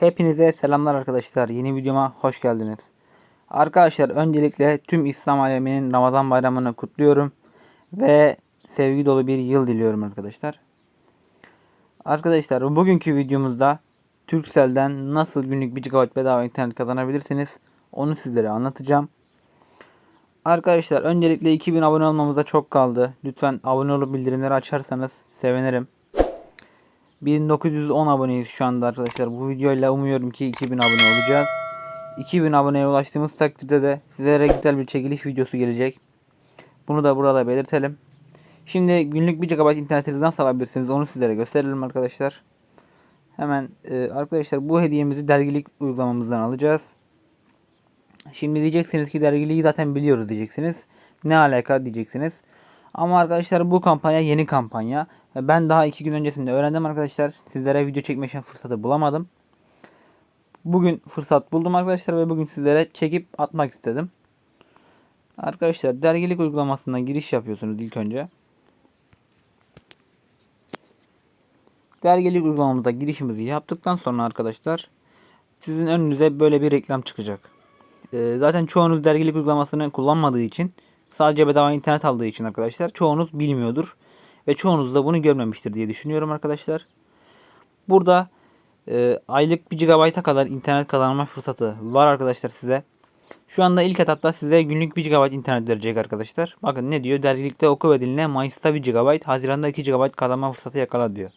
Hepinize selamlar arkadaşlar. Yeni videoma hoş geldiniz. Arkadaşlar öncelikle tüm İslam aleminin Ramazan bayramını kutluyorum. Ve sevgi dolu bir yıl diliyorum arkadaşlar. Arkadaşlar bugünkü videomuzda Turkcell'den nasıl günlük 1 GB bedava internet kazanabilirsiniz onu sizlere anlatacağım. Arkadaşlar öncelikle 2000 abone olmamıza çok kaldı. Lütfen abone olup bildirimleri açarsanız sevinirim. 1910 aboneyiz şu anda arkadaşlar. Bu videoyla umuyorum ki 2000 abone olacağız. 2000 aboneye ulaştığımız takdirde de sizlere güzel bir çekiliş videosu gelecek. Bunu da burada belirtelim. Şimdi günlük 1 GB internetinizi nasıl alabilirsiniz onu sizlere gösterelim arkadaşlar. Hemen e, arkadaşlar bu hediyemizi dergilik uygulamamızdan alacağız. Şimdi diyeceksiniz ki dergiliği zaten biliyoruz diyeceksiniz. Ne alaka diyeceksiniz. Ama arkadaşlar bu kampanya yeni kampanya. Ben daha iki gün öncesinde öğrendim arkadaşlar. Sizlere video çekme fırsatı bulamadım. Bugün fırsat buldum arkadaşlar ve bugün sizlere çekip atmak istedim. Arkadaşlar dergilik uygulamasına giriş yapıyorsunuz ilk önce. Dergilik uygulamamıza girişimizi yaptıktan sonra arkadaşlar sizin önünüze böyle bir reklam çıkacak. Ee, zaten çoğunuz dergilik uygulamasını kullanmadığı için sadece bedava internet aldığı için arkadaşlar çoğunuz bilmiyordur. Ve çoğunuz da bunu görmemiştir diye düşünüyorum arkadaşlar. Burada e, aylık 1 GB'a kadar internet kazanma fırsatı var arkadaşlar size. Şu anda ilk etapta size günlük 1 GB internet verecek arkadaşlar. Bakın ne diyor? Dergilikte oku ve dinle. Mayıs'ta 1 GB, Haziran'da 2 GB kazanma fırsatı yakala diyor.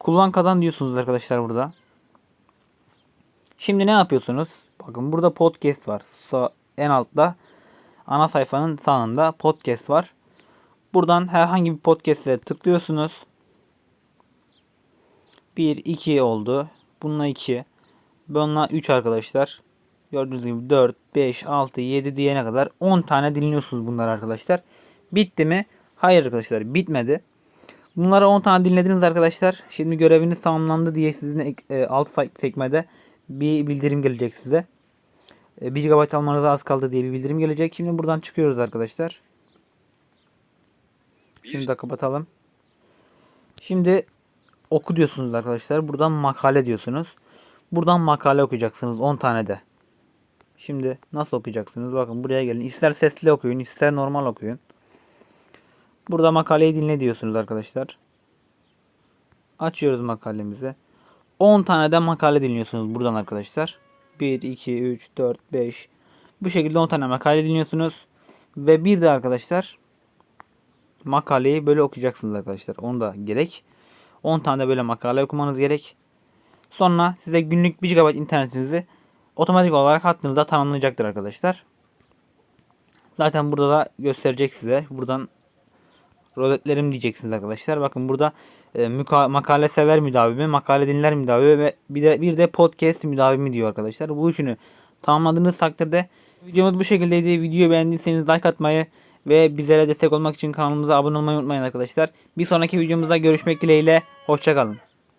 Kullan kazan diyorsunuz arkadaşlar burada. Şimdi ne yapıyorsunuz? Bakın burada podcast var. Sağ, en altta ana sayfanın sağında podcast var. Buradan herhangi bir podcast'e tıklıyorsunuz. 1, 2 oldu. Bununla 2. Bununla 3 arkadaşlar. Gördüğünüz gibi 4, 5, 6, 7 diyene kadar 10 tane dinliyorsunuz bunlar arkadaşlar. Bitti mi? Hayır arkadaşlar bitmedi. Bunları 10 tane dinlediniz arkadaşlar. Şimdi göreviniz tamamlandı diye sizin e, alt sekmede bir bildirim gelecek size. 1 GB almanıza az kaldı diye bir bildirim gelecek. Şimdi buradan çıkıyoruz arkadaşlar. Şimdi de kapatalım. Şimdi oku diyorsunuz arkadaşlar. Buradan makale diyorsunuz. Buradan makale okuyacaksınız 10 tane de. Şimdi nasıl okuyacaksınız? Bakın buraya gelin. İster sesli okuyun, ister normal okuyun. Burada makaleyi dinle diyorsunuz arkadaşlar. Açıyoruz makalemizi. 10 tane de makale dinliyorsunuz buradan arkadaşlar. 1, 2, 3, 4, 5. Bu şekilde 10 tane makale dinliyorsunuz. Ve bir de arkadaşlar makaleyi böyle okuyacaksınız arkadaşlar. Onu da gerek. 10 tane de böyle makale okumanız gerek. Sonra size günlük 1 GB internetinizi otomatik olarak hattınızda tanımlayacaktır arkadaşlar. Zaten burada da gösterecek size. Buradan rozetlerim diyeceksiniz arkadaşlar. Bakın burada e, makale sever müdavimi, makale dinler müdavimi ve bir de bir de podcast müdavimi diyor arkadaşlar. Bu üçünü tamamladığınız takdirde videomuz bu şekildeydi. Videoyu beğendiyseniz like atmayı ve bizlere destek olmak için kanalımıza abone olmayı unutmayın arkadaşlar. Bir sonraki videomuzda görüşmek dileğiyle. Hoşçakalın.